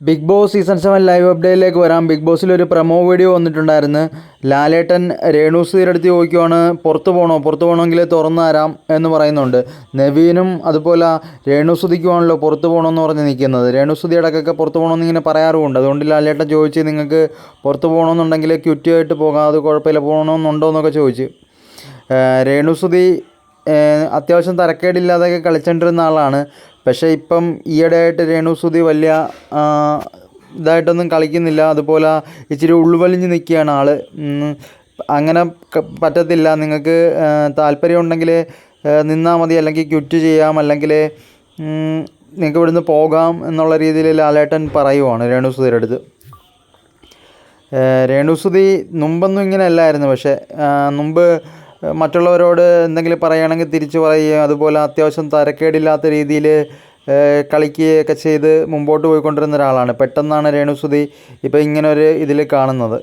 Big boss season seven live അപ്ഡേറ്റിലേക്ക് വരാം. Big ബോസിൽ ഒരു പ്രൊമോ വീഡിയോ വന്നിട്ടുണ്ടായിരുന്നു. ലാലേട്ടൻ രേണുസുധീരുടെ അടുത്ത് ചോദിക്കുവാണ് പുറത്ത് പോകണോ പുറത്ത് പോകണമെങ്കിൽ തുറന്നു തരാം എന്ന് പറയുന്നുണ്ട്. നവീനും അതുപോലെ രേണുസുധിക്കുവാണല്ലോ പുറത്ത് പോകണമെന്ന് പറഞ്ഞ് നിൽക്കുന്നത്. രേണുസുധി ഇടയ്ക്കൊക്കെ പുറത്ത് പോകണമെന്ന് ഇങ്ങനെ പറയാറുമുണ്ട്. അതുകൊണ്ട് ലാലേട്ടൻ ചോദിച്ച് നിങ്ങൾക്ക് പുറത്ത് പോകണമെന്നുണ്ടെങ്കിൽ ക്യുറ്റിയായിട്ട് പോകാം. അത് കുഴപ്പമില്ല. പോകണമെന്നുണ്ടോ എന്നൊക്കെ ചോദിച്ച് രേണു രേണുസുധി ഏഹ് അത്യാവശ്യം തരക്കേടില്ലാതെയൊക്കെ കളിച്ചുകൊണ്ടിരുന്ന ആളാണ്. പക്ഷേ ഇപ്പം ഈയിടെയായിട്ട് രേണുസുധി വലിയ ഇതായിട്ടൊന്നും കളിക്കുന്നില്ല. അതുപോലെ ഇച്ചിരി ഉൾവലിഞ്ഞ് നിൽക്കുകയാണ് ആൾ അങ്ങനെ പറ്റത്തില്ല. നിങ്ങൾക്ക് താല്പര്യം ഉണ്ടെങ്കിൽ നിന്നാൽ മതി. അല്ലെങ്കിൽ ക്വിറ്റ് ചെയ്യാം. അല്ലെങ്കിൽ നിങ്ങൾക്ക് ഇവിടുന്ന് പോകാം എന്നുള്ള രീതിയിൽ ലാലേട്ടൻ പറയുവാണ് രേണുസുധിയുടെ അടുത്ത്. രേണുസുതി മുമ്പൊന്നും ഇങ്ങനെ അല്ലായിരുന്നു പക്ഷേ മുമ്പ് മറ്റുള്ളവരോട് എന്തെങ്കിലും പറയുകയാണെങ്കിൽ തിരിച്ചു പറയുകയും അതുപോലെ അത്യാവശ്യം തരക്കേടില്ലാത്ത രീതിയിൽ കളിക്കുകയൊക്കെ ചെയ്ത് മുമ്പോട്ട് പോയിക്കൊണ്ടിരുന്ന ഒരാളാണ്. പെട്ടെന്നാണ് രേണുസുതി ഇപ്പോൾ ഇങ്ങനൊരു ഇതിൽ കാണുന്നത്.